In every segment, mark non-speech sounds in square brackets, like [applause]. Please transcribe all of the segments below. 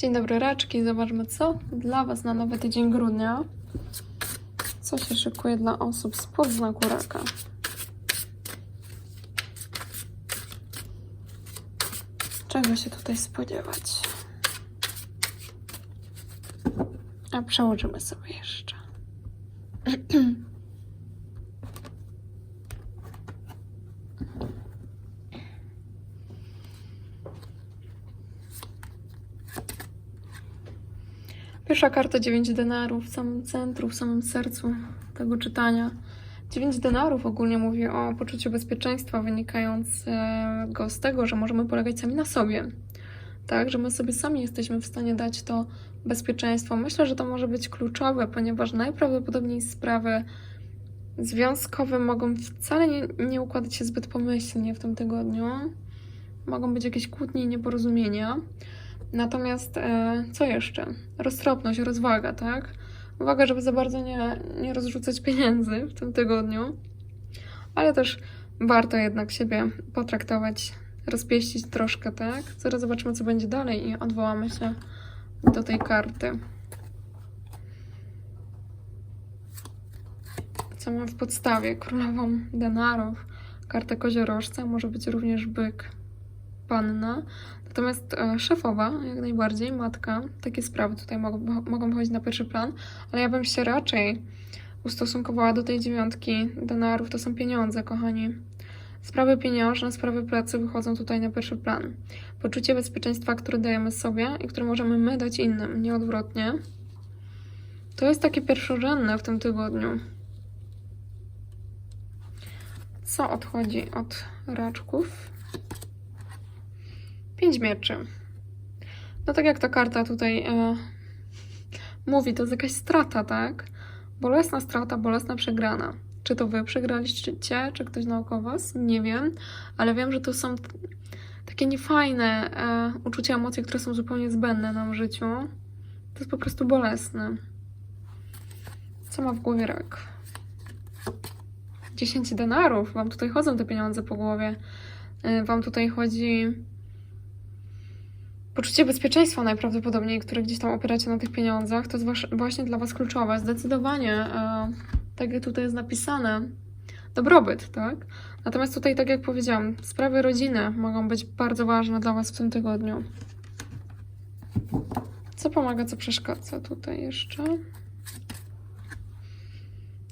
Dzień dobry raczki, zobaczmy co dla Was na nowy tydzień grudnia. Co się szykuje dla osób spod znaku raka. Czego się tutaj spodziewać? A przełożymy sobie jeszcze. [clears throat] Pierwsza karta 9 denarów w samym centrum, w samym sercu tego czytania. 9 denarów ogólnie mówi o poczuciu bezpieczeństwa wynikającego z tego, że możemy polegać sami na sobie. Tak, że my sobie sami jesteśmy w stanie dać to bezpieczeństwo. Myślę, że to może być kluczowe, ponieważ najprawdopodobniej sprawy związkowe mogą wcale nie, nie układać się zbyt pomyślnie w tym tygodniu. Mogą być jakieś kłótnie i nieporozumienia. Natomiast e, co jeszcze? Roztropność, rozwaga, tak? Uwaga, żeby za bardzo nie, nie rozrzucać pieniędzy w tym tygodniu, ale też warto jednak siebie potraktować, rozpieścić troszkę, tak? Zaraz zobaczymy, co będzie dalej i odwołamy się do tej karty. Co ma w podstawie? Królową denarów, kartę koziorożca, może być również byk, panna. Natomiast e, szefowa, jak najbardziej, matka, takie sprawy tutaj mogą, mogą wychodzić na pierwszy plan, ale ja bym się raczej ustosunkowała do tej dziewiątki denarów. To są pieniądze, kochani. Sprawy pieniężne, sprawy pracy wychodzą tutaj na pierwszy plan. Poczucie bezpieczeństwa, które dajemy sobie i które możemy my dać innym, nie odwrotnie. To jest takie pierwszorzędne w tym tygodniu. Co odchodzi od raczków? Pięć mieczy. No tak jak ta karta tutaj e, mówi, to jest jakaś strata, tak? Bolesna strata, bolesna przegrana. Czy to wy przegraliście, czy ktoś naokoło was? Nie wiem, ale wiem, że to są takie niefajne e, uczucia, emocje, które są zupełnie zbędne nam w życiu. To jest po prostu bolesne. Co ma w głowie rak? 10 denarów. Wam tutaj chodzą te pieniądze po głowie. E, Wam tutaj chodzi poczucie bezpieczeństwa najprawdopodobniej, które gdzieś tam opieracie na tych pieniądzach, to jest właśnie dla Was kluczowe. Zdecydowanie, e, tak jak tutaj jest napisane, dobrobyt, tak? Natomiast tutaj, tak jak powiedziałam, sprawy rodziny mogą być bardzo ważne dla Was w tym tygodniu. Co pomaga, co przeszkadza tutaj jeszcze?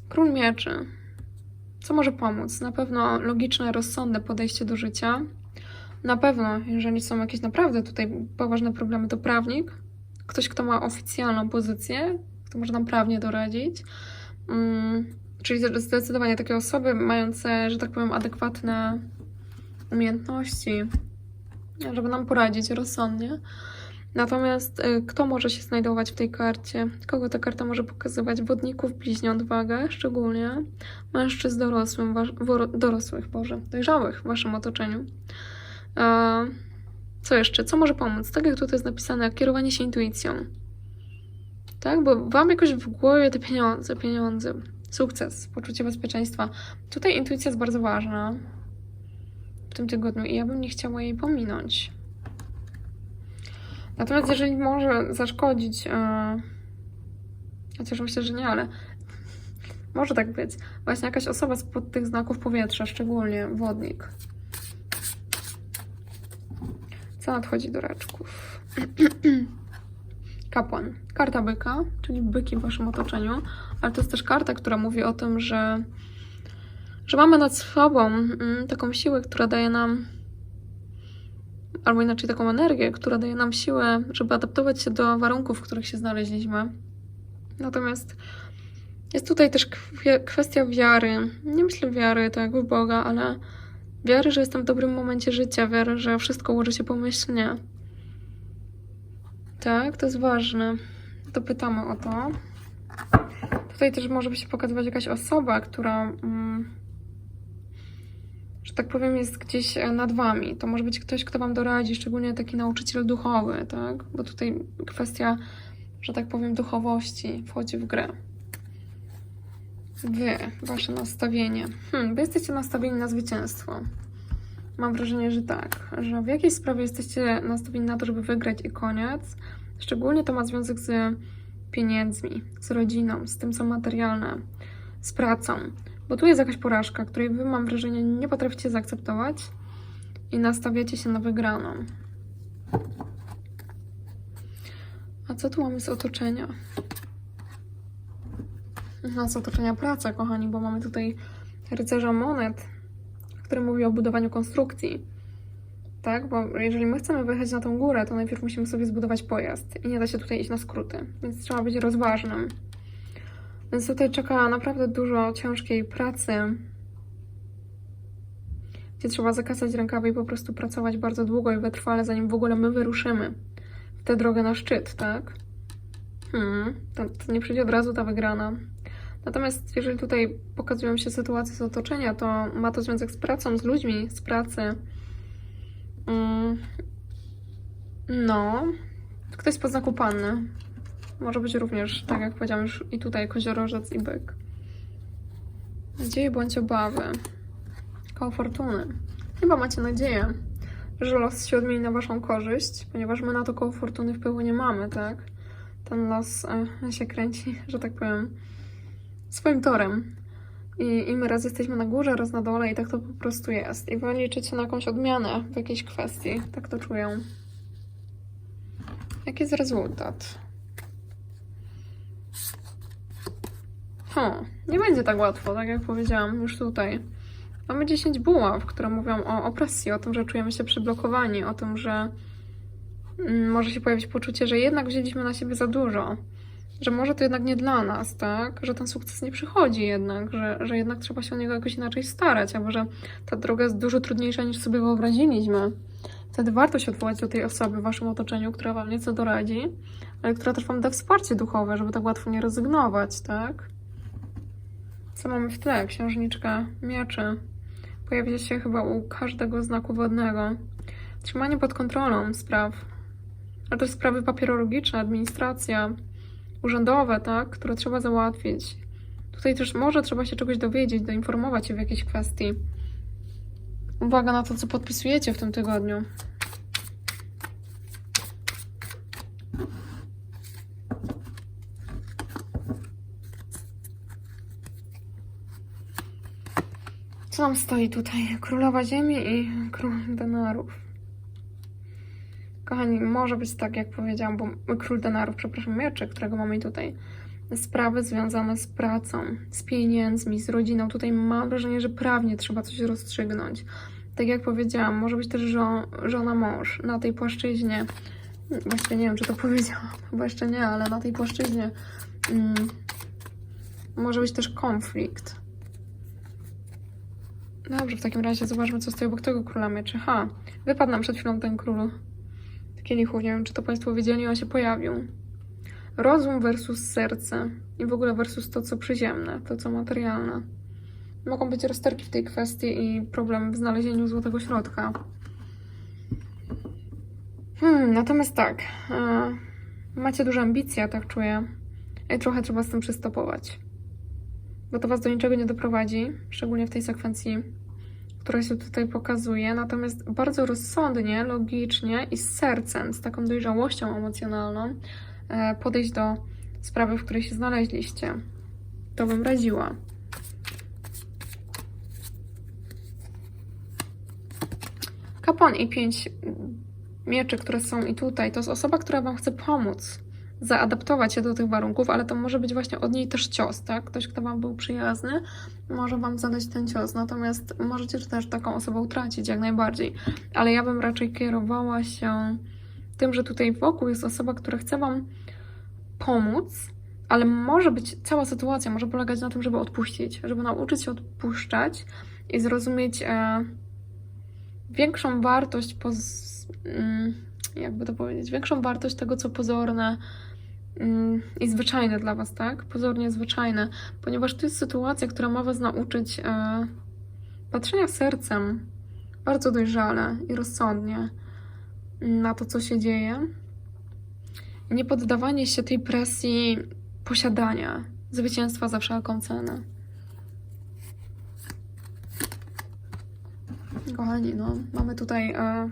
Król mieczy. Co może pomóc? Na pewno logiczne, rozsądne podejście do życia. Na pewno, jeżeli są jakieś naprawdę tutaj poważne problemy, to prawnik, ktoś, kto ma oficjalną pozycję, kto może nam prawnie doradzić. Mm, czyli zdecydowanie takie osoby mające, że tak powiem, adekwatne umiejętności, żeby nam poradzić rozsądnie. Natomiast y, kto może się znajdować w tej karcie? Kogo ta karta może pokazywać? Wodników, bliźniąt, wagę, szczególnie mężczyzn dorosłym, dorosłych, Boże, dojrzałych w waszym otoczeniu. Co jeszcze? Co może pomóc? Tak jak tutaj jest napisane, kierowanie się intuicją. Tak? Bo wam jakoś w głowie te pieniądze, pieniądze, sukces, poczucie bezpieczeństwa. Tutaj intuicja jest bardzo ważna w tym tygodniu i ja bym nie chciała jej pominąć. Natomiast jeżeli może zaszkodzić, e, chociaż myślę, że nie, ale [laughs] może tak być, właśnie jakaś osoba spod tych znaków powietrza, szczególnie wodnik. Co nadchodzi do raczków? [clears throat] Kapłan. Karta byka, czyli byki w waszym otoczeniu, ale to jest też karta, która mówi o tym, że, że mamy nad sobą mm, taką siłę, która daje nam, albo inaczej taką energię, która daje nam siłę, żeby adaptować się do warunków, w których się znaleźliśmy. Natomiast jest tutaj też kwestia wiary. Nie myślę wiary tak w Boga, ale Wiary, że jestem w dobrym momencie życia, wiary, że wszystko ułoży się pomyślnie. Tak, to jest ważne. To pytamy o to. Tutaj też może się pokazywać jakaś osoba, która, mm, że tak powiem, jest gdzieś e, nad wami. To może być ktoś, kto wam doradzi, szczególnie taki nauczyciel duchowy, tak? Bo tutaj kwestia, że tak powiem, duchowości wchodzi w grę. Wy, wasze nastawienie. Hmm, wy jesteście nastawieni na zwycięstwo. Mam wrażenie, że tak, że w jakiejś sprawie jesteście nastawieni na to, żeby wygrać i koniec. Szczególnie to ma związek z pieniędzmi, z rodziną, z tym, co materialne, z pracą. Bo tu jest jakaś porażka, której wy, mam wrażenie, nie potraficie zaakceptować i nastawiacie się na wygraną. A co tu mamy z otoczenia? Z otoczenia praca, kochani, bo mamy tutaj rycerza monet, który mówi o budowaniu konstrukcji. Tak, bo jeżeli my chcemy wyjechać na tą górę, to najpierw musimy sobie zbudować pojazd i nie da się tutaj iść na skróty, więc trzeba być rozważnym. Więc tutaj czeka naprawdę dużo ciężkiej pracy, gdzie trzeba zakasać rękawy i po prostu pracować bardzo długo i wytrwale, zanim w ogóle my wyruszymy w tę drogę na szczyt, tak? Hmm, to, to nie przyjdzie od razu ta wygrana. Natomiast jeżeli tutaj pokazują się sytuacje z otoczenia, to ma to związek z pracą, z ludźmi, z pracy. Mm, No, ktoś z podznaku panny. Może być również, tak jak powiedziałam już i tutaj, koziorożec i byk. Nadzieje bądź obawy. Koło fortuny. Chyba macie nadzieję, że los się odmieni na waszą korzyść, ponieważ my na to koło fortuny wpływu nie mamy, tak? Ten los e, się kręci, [laughs] że tak powiem, swoim torem. I, I my raz jesteśmy na górze, raz na dole i tak to po prostu jest. I wy liczycie na jakąś odmianę w jakiejś kwestii. Tak to czuję. Jaki jest rezultat? Hmm, nie będzie tak łatwo, tak jak powiedziałam już tutaj. Mamy 10 buław, które mówią o opresji, o tym, że czujemy się przyblokowani, o tym, że mm, może się pojawić poczucie, że jednak wzięliśmy na siebie za dużo, że może to jednak nie dla nas, tak? Że ten sukces nie przychodzi jednak, że, że jednak trzeba się o niego jakoś inaczej starać, albo że ta droga jest dużo trudniejsza niż sobie wyobraziliśmy. Wtedy warto się odwołać do tej osoby w waszym otoczeniu, która wam nieco doradzi, ale która też wam da wsparcie duchowe, żeby tak łatwo nie rezygnować, tak? Co mamy w tle? Księżniczka mieczy. Pojawia się chyba u każdego znaku wodnego. Trzymanie pod kontrolą spraw. Ale też sprawy papierologiczne, administracja, urzędowe, tak? Które trzeba załatwić. Tutaj też może trzeba się czegoś dowiedzieć, doinformować się w jakiejś kwestii. Uwaga na to, co podpisujecie w tym tygodniu. Co nam stoi tutaj? Królowa Ziemi i król denarów. Kochani, może być tak, jak powiedziałam, bo król denarów, przepraszam, mieczy, którego mamy tutaj. Sprawy związane z pracą, z pieniędzmi, z rodziną. Tutaj mam wrażenie, że prawnie trzeba coś rozstrzygnąć. Tak jak powiedziałam, może być też żo żona mąż na tej płaszczyźnie. Właściwie nie wiem, czy to [laughs] powiedziałam, chyba jeszcze nie, ale na tej płaszczyźnie mm, może być też konflikt. Dobrze, w takim razie zobaczmy, co obok tego króla mieczy. Ha, wypadł nam przed chwilą ten król kielichów. Nie wiem, czy to Państwo wiedzieli, on się pojawił. Rozum versus serce i w ogóle versus to, co przyziemne, to, co materialne. Mogą być rozterki w tej kwestii i problem w znalezieniu złotego środka. Hmm, natomiast tak, e, macie duże ambicje, tak czuję. I trochę trzeba z tym przystopować. Bo to Was do niczego nie doprowadzi, szczególnie w tej sekwencji, która się tutaj pokazuje. Natomiast bardzo rozsądnie, logicznie i z sercem, z taką dojrzałością emocjonalną e, podejść do sprawy, w której się znaleźliście. To bym radziła. Kapłan i pięć mieczy, które są i tutaj, to jest osoba, która Wam chce pomóc zaadaptować się do tych warunków, ale to może być właśnie od niej też cios, tak? Ktoś, kto Wam był przyjazny, może Wam zadać ten cios, natomiast możecie też taką osobę utracić jak najbardziej. Ale ja bym raczej kierowała się tym, że tutaj wokół jest osoba, która chce Wam pomóc, ale może być cała sytuacja może polegać na tym, żeby odpuścić, żeby nauczyć się odpuszczać i zrozumieć e, większą wartość, poz, mm, jakby to powiedzieć, większą wartość tego, co pozorne i zwyczajne dla Was, tak? Pozornie zwyczajne, ponieważ to jest sytuacja, która ma Was nauczyć e, patrzenia sercem bardzo dojrzale i rozsądnie na to, co się dzieje. Nie poddawanie się tej presji posiadania, zwycięstwa za wszelką cenę. Kochani, no, mamy tutaj e,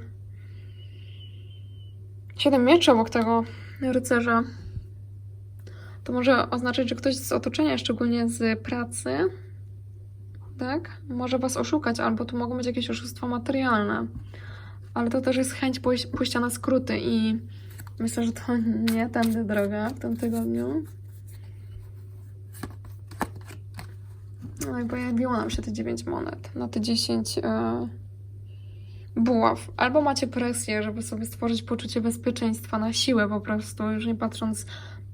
siedem mieczy obok tego rycerza. To może oznaczać, że ktoś z otoczenia, szczególnie z pracy, tak, może was oszukać, albo tu mogą być jakieś oszustwa materialne. Ale to też jest chęć pójś- pójścia na skróty i myślę, że to [laughs] nie tędy droga w tym tygodniu. No i pojawiło nam się te 9 monet na te 10 e, buław. Albo macie presję, żeby sobie stworzyć poczucie bezpieczeństwa na siłę po prostu, już nie patrząc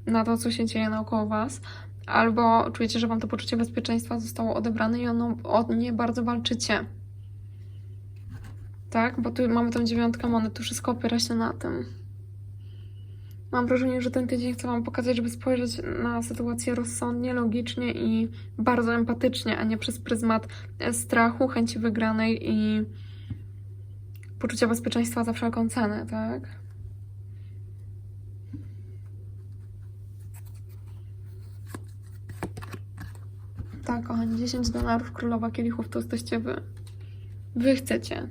na to, co się dzieje naokoło was. Albo czujecie, że wam to poczucie bezpieczeństwa zostało odebrane i ono, o nie bardzo walczycie. Tak? Bo tu mamy tą dziewiątkę monet, tu wszystko opiera się na tym. Mam wrażenie, że ten tydzień chcę Wam pokazać, żeby spojrzeć na sytuację rozsądnie, logicznie i bardzo empatycznie, a nie przez pryzmat e, strachu, chęci wygranej i poczucia bezpieczeństwa za wszelką cenę, tak? Tak, kochani, 10 dolarów królowa kielichów to jesteście Wy. Wy chcecie.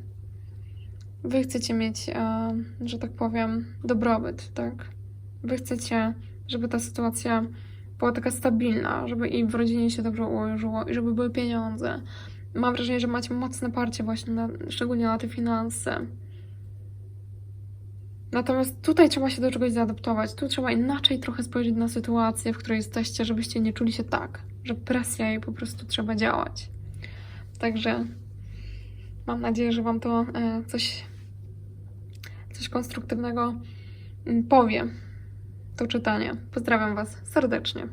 Wy chcecie mieć, e, że tak powiem, dobrobyt, tak? Wy chcecie, żeby ta sytuacja była taka stabilna, żeby i w rodzinie się dobrze ułożyło i żeby były pieniądze. Mam wrażenie, że macie mocne parcie właśnie, na, szczególnie na te finanse. Natomiast tutaj trzeba się do czegoś zaadaptować. Tu trzeba inaczej trochę spojrzeć na sytuację, w której jesteście, żebyście nie czuli się tak, że presja i po prostu trzeba działać. Także mam nadzieję, że Wam to e, coś, coś konstruktywnego mm, powie to czytanie. Pozdrawiam Was serdecznie.